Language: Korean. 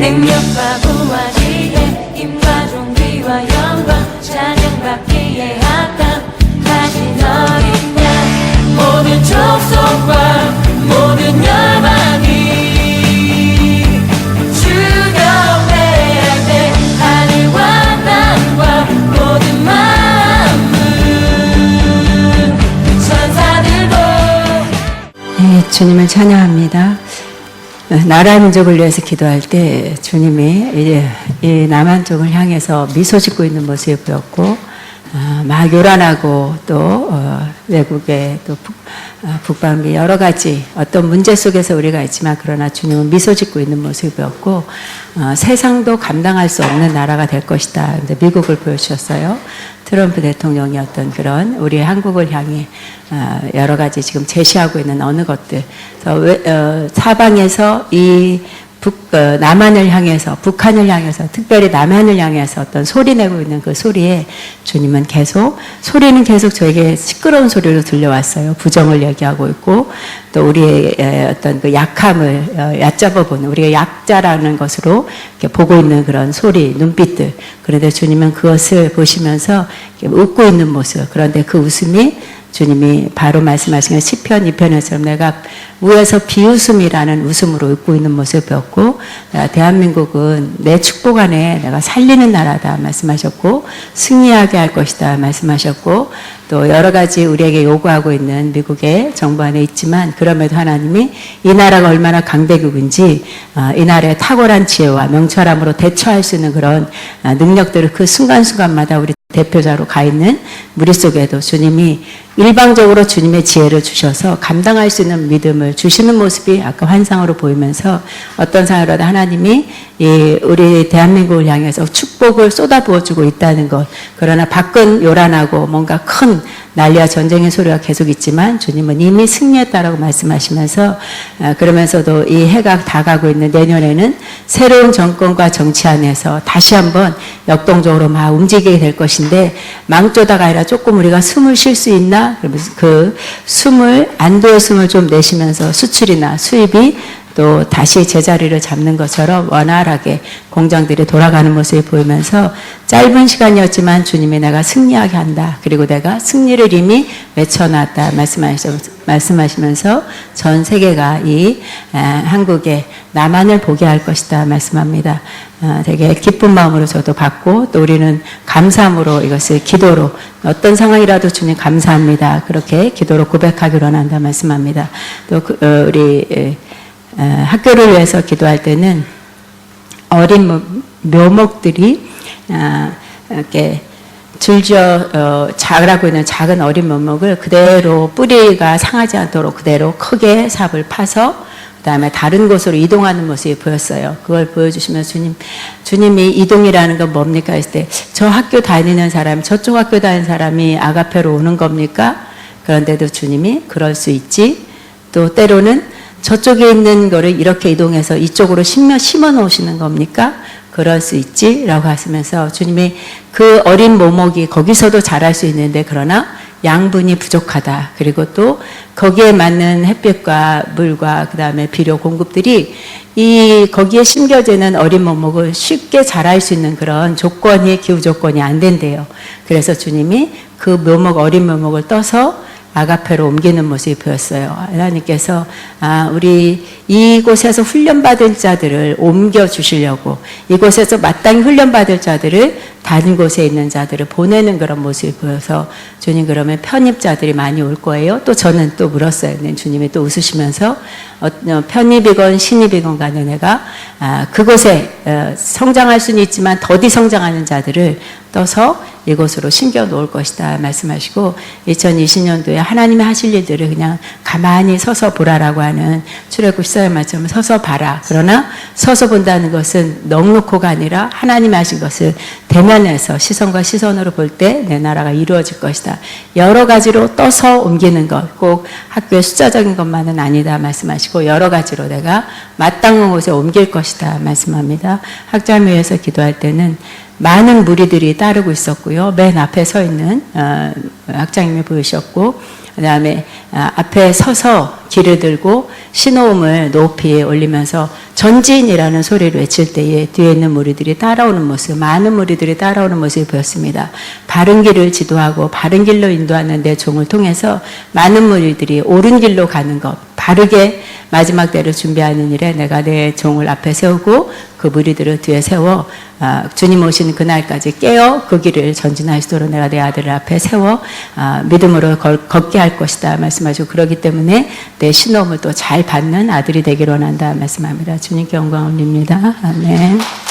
능력과 부와 지혜 힘과 존귀와 영광 찬양받기에 합당하신 어린 양 모든 족속과 모든 천사들도 네, 주님을 찬양합니다. 나라 민족을 위해서 기도할 때 주님이 이 남한 쪽을 향해서 미소 짓고 있는 모습이 보였고 어, 막 요란하고 또 어, 외국의 또 북, 어, 북방미 여러 가지 어떤 문제 속에서 우리가 있지만 그러나 주님은 미소 짓고 있는 모습이 보였고 어, 세상도 감당할 수 없는 나라가 될 것이다. 근데 미국을 보여주셨어요. 트럼프 대통령이 어떤 그런 우리 한국을 향해 어, 여러 가지 지금 제시하고 있는 어느 것들 사방에서 이 북, 어, 남한을 향해서 북한을 향해서 특별히 남한을 향해서 어떤 소리 내고 있는 그 소리에 주님은 계속 소리는 계속 저에게 시끄러운 소리로 들려왔어요. 부정을 얘기하고 있고 또 우리의 에, 어떤 그 약함을 어, 얕잡아 보는 우리가 약자라는 것으로 보고 있는 그런 소리, 눈빛들. 그런데 주님은 그것을 보시면서 웃고 있는 모습. 그런데 그 웃음이 주님이 바로 말씀하신 것 시편 2편에처럼 내가 위에서 비웃음이라는 웃음으로 웃고 있는 모습이었고 아, 대한민국은 내 축복 안에 내가 살리는 나라다 말씀하셨고 승리하게 할 것이다 말씀하셨고 또 여러 가지 우리에게 요구하고 있는 미국의 정부 안에 있지만 그럼에도 하나님이 이 나라가 얼마나 강대국인지 아, 이 나라의 탁월한 지혜와 명철함으로 대처할 수 있는 그런 아, 능력들을 그 순간순간마다 우리 대표자로 가 있는 무리 속에도 주님이 일방적으로 주님의 지혜를 주셔서 감당할 수 있는 믿음을 주시는 모습이 아까 환상으로 보이면서 어떤 상황이라도 하나님이 이 우리 대한민국을 향해서 축복을 쏟아부어주고 있다는 것. 그러나 밖은 요란하고 뭔가 큰 난리와 전쟁의 소리가 계속 있지만 주님은 이미 승리했다라고 말씀하시면서 아, 그러면서도 이 해가 다가고 있는 내년에는 새로운 정권과 정치 안에서 다시 한번 역동적으로 막 움직이게 될 것 인데 망조다가 아니라 조금 우리가 숨을 쉴 수 있나 그러면서 그 숨을 안도의 숨을 좀 내쉬면서 수출이나 수입이 또 다시 제자리를 잡는 것처럼 원활하게 공장들이 돌아가는 모습이 보이면서 짧은 시간이었지만 주님이 내가 승리하게 한다. 그리고 내가 승리를 이미 외쳐놨다. 말씀하시- 말씀하시면서 전 세계가 이 아, 한국의 나만을 보게 할 것이다. 말씀합니다. 아, 되게 기쁜 마음으로 저도 받고 또 우리는 감사함으로 이것을 기도로 어떤 상황이라도 주님 감사합니다. 그렇게 기도로 고백하기로 한다. 말씀합니다. 또 그, 어, 우리 에, 어, 학교를 위해서 기도할 때는 어린 모- 묘목들이 아, 이렇게 줄지어 어, 자라고 있는 작은 어린 묘목을 그대로 뿌리가 상하지 않도록 그대로 크게 삽을 파서 그 다음에 다른 곳으로 이동하는 모습이 보였어요. 그걸 보여주시면 주님, 주님이 이동이라는 건 뭡니까 했을 때 저 학교 다니는 사람, 저쪽 학교 다니는 사람이 아가페로 오는 겁니까? 그런데도 주님이 그럴 수 있지. 또 때로는 저쪽에 있는 거를 이렇게 이동해서 이쪽으로 심어 놓으시는 겁니까? 그럴 수 있지? 라고 하시면서 주님이 그 어린 모목이 거기서도 자랄 수 있는데 그러나 양분이 부족하다. 그리고 또 거기에 맞는 햇빛과 물과 그 다음에 비료 공급들이 이 거기에 심겨지는 어린 모목을 쉽게 자랄 수 있는 그런 조건이 기후 조건이 안 된대요. 그래서 주님이 그 묘목 어린 묘목을 떠서 아가페로 옮기는 모습이 보였어요. 하나님께서 아, 우리 이곳에서 훈련받은 자들을 옮겨 주시려고 이곳에서 마땅히 훈련받을 자들을 다른 곳에 있는 자들을 보내는 그런 모습이 보여서 주님 그러면 편입자들이 많이 올 거예요. 또 저는 또 물었어요. 주님이 또 웃으시면서 어, 어, 편입이건 신입이건 간에 내가 아, 그곳에 어, 성장할 수는 있지만 더디 성장하는 자들을 떠서 이곳으로 심겨 놓을 것이다 말씀하시고 2020년도에 하나님이 하실 일들을 그냥 가만히 서서 보라라고 하는 출애굽 14절 말씀 서서 봐라. 그러나 서서 본다는 것은 넉넉고가 아니라 하나님이 하신 것을 대 면해서 시선과 시선으로 볼 때 내 나라가 이루어질 것이다. 여러 가지로 떠서 옮기는 것, 꼭 학교의 숫자적인 것만은 아니다 말씀하시고 여러 가지로 내가 마땅한 곳에 옮길 것이다 말씀합니다. 학자묘에서 기도할 때는 많은 무리들이 따르고 있었고요. 맨 앞에 서 있는 어, 학장님이 보이셨고, 그 다음에 앞에 서서 길을 들고 신호음을 높이 올리면서 전진이라는 소리를 외칠 때에 뒤에 있는 무리들이 따라오는 모습, 많은 무리들이 따라오는 모습이 보였습니다. 바른 길을 지도하고 바른 길로 인도하는 내 종을 통해서 많은 무리들이 옳은 길로 가는 것, 바르게 마지막 때를 준비하는 일에 내가 내 종을 앞에 세우고 그 무리들을 뒤에 세워 아, 주님 오시는 그날까지 깨어 그 길을 전진하시도록 내가 내 아들을 앞에 세워 아, 믿음으로 걸- 걷게 할 것이다 말씀하시고 그러기 때문에 내 신호음을 또 잘 받는 아들이 되기를 원한다 말씀합니다. 주님께 영광 올립니다. 아멘.